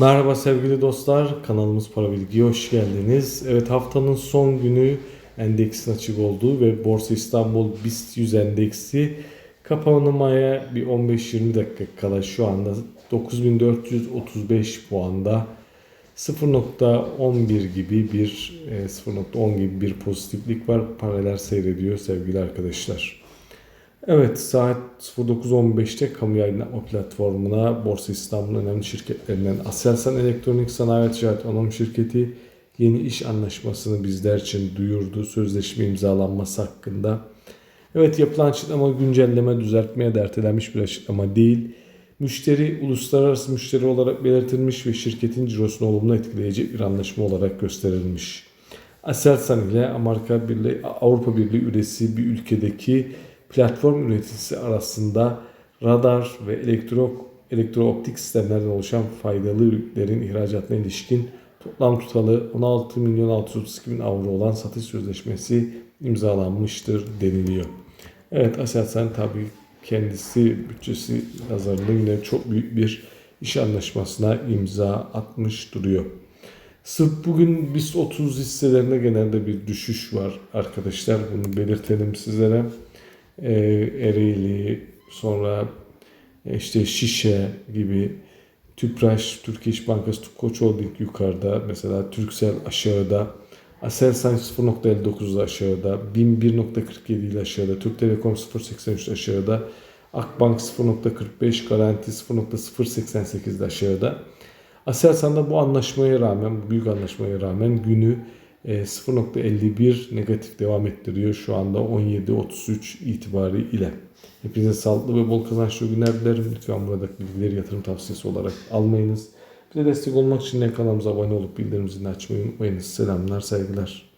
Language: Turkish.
Merhaba sevgili dostlar, kanalımız Para Bilgi'ye hoş geldiniz. Evet haftanın son günü endeksin açık olduğu ve Borsa İstanbul BIST 100 endeksi kapanmaya bir 15-20 dakika kala şu anda 9435 puanda 0.11 gibi bir e, 0.10 gibi bir pozitiflik var. Paralel seyrediyor sevgili arkadaşlar. Evet saat 09.15'te kamu yayınlatma platformuna Borsa İstanbul'un önemli şirketlerinden Aselsan Elektronik Sanayi ve Ticaret Anonim Şirketi yeni iş anlaşmasını bizler için duyurdu. Sözleşme imzalanması hakkında. Evet yapılan açıklama güncelleme düzeltmeye de ertelenmiş bir açıklama değil. Müşteri uluslararası müşteri olarak belirtilmiş ve şirketin cirosunu olumlu etkileyecek bir anlaşma olarak gösterilmiş. Aselsan ile Amerika Birliği, Avrupa Birliği üyesi bir ülkedeki platform üreticisi arasında radar ve elektro, elektrooptik sistemlerden oluşan faydalı ürünlerin ihracatına ilişkin toplam tutalı 16 milyon 632 bin avro olan satış sözleşmesi imzalanmıştır deniliyor. Evet Aselsan tabii kendisi bütçesi nazarında yine çok büyük bir iş anlaşmasına imza atmış duruyor. Sırf bugün BIST 30 hisselerinde genelde bir düşüş var arkadaşlar. Bunu belirtelim sizlere. Ee, Ereğli, sonra işte Şişe gibi Tüpraş, Türkiye İş Bankası, Koç Holding yukarıda. Mesela Türksel aşağıda. Aselsan 0.59 aşağıda. BİM 1.47 ile aşağıda. Türk Telekom 0.83 aşağıda. Akbank 0.45, Garanti 0.088 ile aşağıda. Aselsan'da bu anlaşmaya rağmen, büyük anlaşmaya rağmen günü e, 0.51 negatif devam ettiriyor şu anda 17.33 itibariyle. Hepinize sağlıklı ve bol kazançlı günler dilerim. Lütfen buradaki bilgileri yatırım tavsiyesi olarak almayınız. Bize destek olmak için kanalımıza abone olup bildirim zilini açmayı unutmayınız. Selamlar, saygılar.